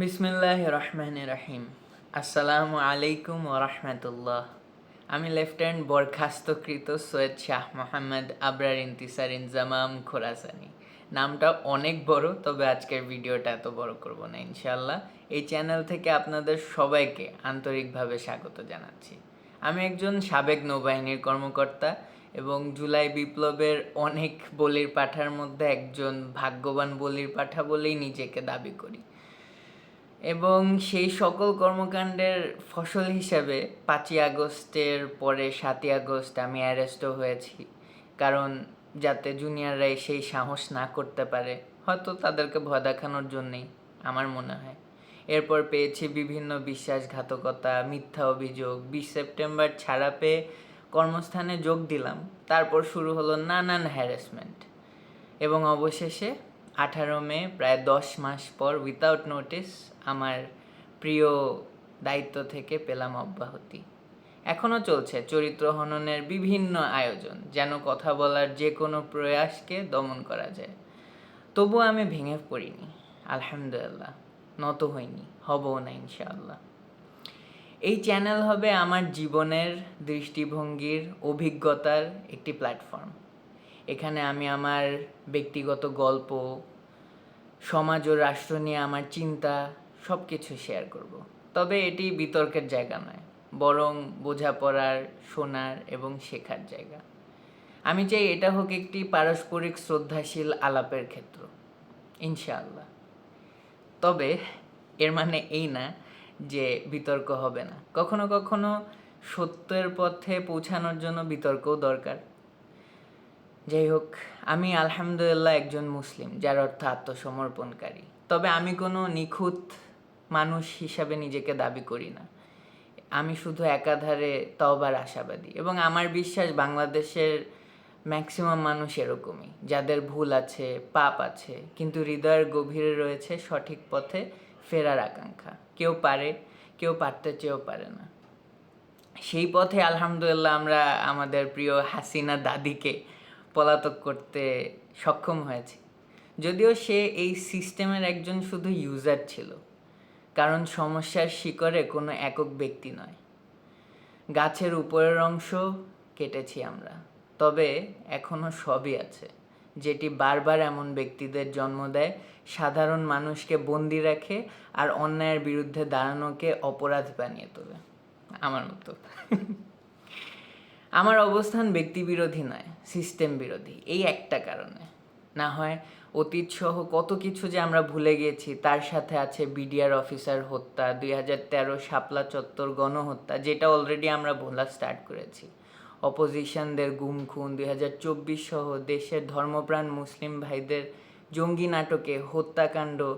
বিসমিল্লাহ রহমান রাহিম আসসালামু আলাইকুম ও রহমতুল্লাহ। আমি লেফটেন্যান্ট বরখাস্তকৃত সৈয়দ শাহ মোহাম্মদ আবরার ইন্তিসার ইনজামাম খোরাসানি। নামটা অনেক বড়, তবে আজকের ভিডিওটা এত বড় করব না ইনশাল্লাহ এই চ্যানেল থেকে আপনাদের সবাইকে আন্তরিকভাবে স্বাগত জানাচ্ছি। আমি একজন সাবেক নৌবাহিনীর কর্মকর্তা এবং জুলাই বিপ্লবের অনেক বলির পাঠার মধ্যে একজন ভাগ্যবান বলির পাঠা বলেই নিজেকে দাবি করি। এবং সেই সকল কর্মকাণ্ডের ফসল হিসাবে পাঁচই আগস্টের পরে সাতই আগস্ট আমি অ্যারেস্টও হয়েছি। কারণ যাতে জুনিয়ররা সেই সাহস না করতে পারে, হয়তো তাদেরকে ভয় দেখানোর জন্যেই, আমার মনে হয়। এরপর পেয়েছি বিভিন্ন বিশ্বাসঘাতকতা, মিথ্যা অভিযোগ। বিশ সেপ্টেম্বর ছাড়া পেয়ে কর্মস্থানে যোগ দিলাম। তারপর শুরু হলো নানান হ্যারাসমেন্ট এবং অবশেষে আঠারো মে, প্রায় দশ মাস পর উইথাউট নোটিস আমার প্রিয় দায়িত্ব থেকে পেলাম অব্যাহতি। এখনও চলছে চরিত্র হননের বিভিন্ন আয়োজন, যেন কথা বলার যে কোনো প্রয়াসকে দমন করা যায়। তবু আমি ভেঙে পড়িনি, আলহামদুলিল্লাহ, নত হইনি, হবও না ইনশাআল্লাহ। এই চ্যানেল হবে আমার জীবনের দৃষ্টিভঙ্গির অভিজ্ঞতার একটি প্ল্যাটফর্ম এখানে আমি আমার ব্যক্তিগত গল্প সমাজ ও রাষ্ট্র নিয়ে আমার চিন্তা সব কিছু শেয়ার করব। তবে এটি বিতর্কের জায়গা নয়, বরং বোঝাপড়ার, শোনার এবং শেখার জায়গা। আমি চাই এটা হোক একটি পারস্পরিক শ্রদ্ধাশীল আলাপের ক্ষেত্র, ইনশাআল্লাহ। তবে এর মানে এই না যে বিতর্ক হবে না। কখনো কখনো সত্যের পথে পৌঁছানোর জন্য বিতর্কও দরকার। যাই হোক, আমি আলহামদুলিল্লাহ একজন মুসলিম, যার অর্থ আত্মসমর্পণকারী। তবে আমি কোনো নিখুঁত মানুষ হিসাবে নিজেকে দাবি করি না। আমি শুধু একাধারে তওবার আশাবাদী এবং আমার বিশ্বাস বাংলাদেশের ম্যাক্সিমাম মানুষ এরকমই, যাদের ভুল আছে, পাপ আছে, কিন্তু হৃদয়ের গভীরে রয়েছে সঠিক পথে ফেরার আকাঙ্ক্ষা। কেউ পারে, কেউ পারতে চেয়েও পারে না। সেই পথে আলহামদুলিল্লাহ আমরা আমাদের প্রিয় হাসিনা দাদিকে পলাতক করতে সক্ষম হয়েছি। যদিও সে এই সিস্টেমের একজন শুধু ইউজার ছিল, কারণ সমস্যার শিকড়ে কোনো একক ব্যক্তি নয়। গাছের উপরের অংশ কেটেছি আমরা, তবে এখনও সবই আছে, যেটি বারবার এমন ব্যক্তিদের জন্ম দেয়, সাধারণ মানুষকে বন্দি রাখে আর অন্যায়ের বিরুদ্ধে দাঁড়ানোকে অপরাধ বানিয়ে তোলে। আমার মতো। আমার অবস্থান ব্যক্তি বিরোধী নয় সিস্টেম বিরোধী। এই একটা কারণে। না হয় অতীত সহ কত কিছু যে আমরা ভুলে গিয়েছি তার সাথে আছে বিডিআর অফিসার হত্যা, দুই হাজার তেরো শাপলা চত্বর গণহত্যা, যেটা অলরেডি আমরা ভোলা স্টার্ট করেছি। অপোজিশনদের গুম খুন, দুই হাজার চব্বিশ সহ দেশের ধর্মপ্রাণ মুসলিম ভাইদের জঙ্গি নাটকে হত্যাকাণ্ড,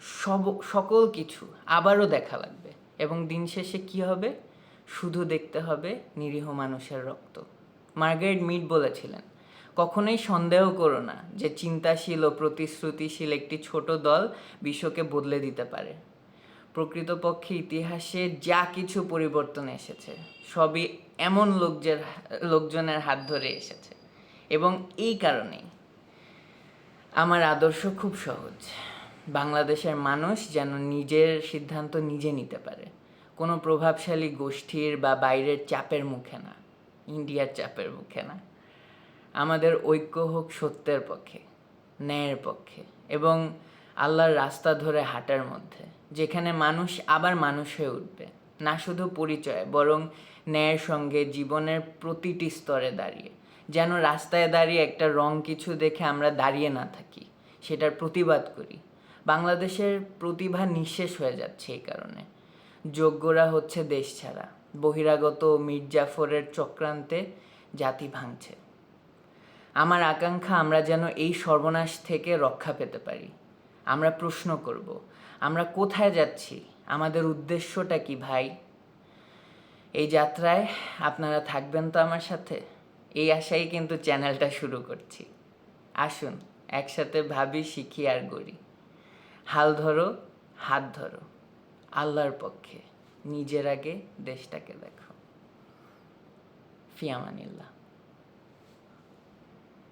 সব, সকল কিছু আবারও দেখা লাগবে। এবং দিন শেষে কী হবে? শুধু দেখতে হবে নিরীহ মানুষের রক্ত। মার্গারেট মিড বলেছিলেন, কখনোই সন্দেহ করো না যে চিন্তাশীল ও প্রতিশ্রুতিশীল একটি ছোট দল বিশ্বকে বদলে দিতে পারে। প্রকৃতপক্ষে ইতিহাসে যা কিছু পরিবর্তন এসেছে, সবই এমন লোকজের লোকজনের হাত ধরে এসেছে। এবং এই কারণেই আমার আদর্শ খুব সহজ। বাংলাদেশের মানুষ যেন নিজের সিদ্ধান্ত নিজে নিতে পারে। কোনো প্রভাবশালী গোষ্ঠীর বা বাইরের চাপের মুখে না, ইন্ডিয়ার চাপের মুখে না। আমাদের ঐক্য হোক সত্যের পক্ষে, ন্যায়ের পক্ষে এবং আল্লাহর রাস্তা ধরে হাঁটার মধ্যে, যেখানে মানুষ আবার মানুষ হয়ে উঠবে, না শুধু পরিচয়, বরং ন্যায়ের সঙ্গে জীবনের প্রতিটি স্তরে দাঁড়িয়ে। যেন রাস্তায় দাঁড়িয়ে একটা রং কিছু দেখে আমরা দাঁড়িয়ে না থাকি, সেটার প্রতিবাদ করি। বাংলাদেশের প্রতিভা নিঃশেষ হয়ে যাচ্ছে এই কারণে। যোগ্যরা হচ্ছে দেশ ছাড়া। বহিরাগত মির্জাফরের চক্রান্তে জাতি ভাঙছে। আমার আকাঙ্ক্ষা, আমরা যেন এই সর্বনাশ থেকে রক্ষা পেতে পারি। আমরা প্রশ্ন করব, আমরা কোথায় যাচ্ছি? আমাদের উদ্দেশ্যটা কি ভাই? এই যাত্রায় আপনারা থাকবেন তো আমার সাথে? এই আশাই কিন্তু চ্যানেলটা শুরু করছি। আসুন, একসাথে ভাবি, শিখি আর গড়ি। হাল ধরো, হাত ধরো। আল্লাহর পক্ষে। নিজের আগে দেশটাকে দেখো। ফিয়ামানিল্লাহ।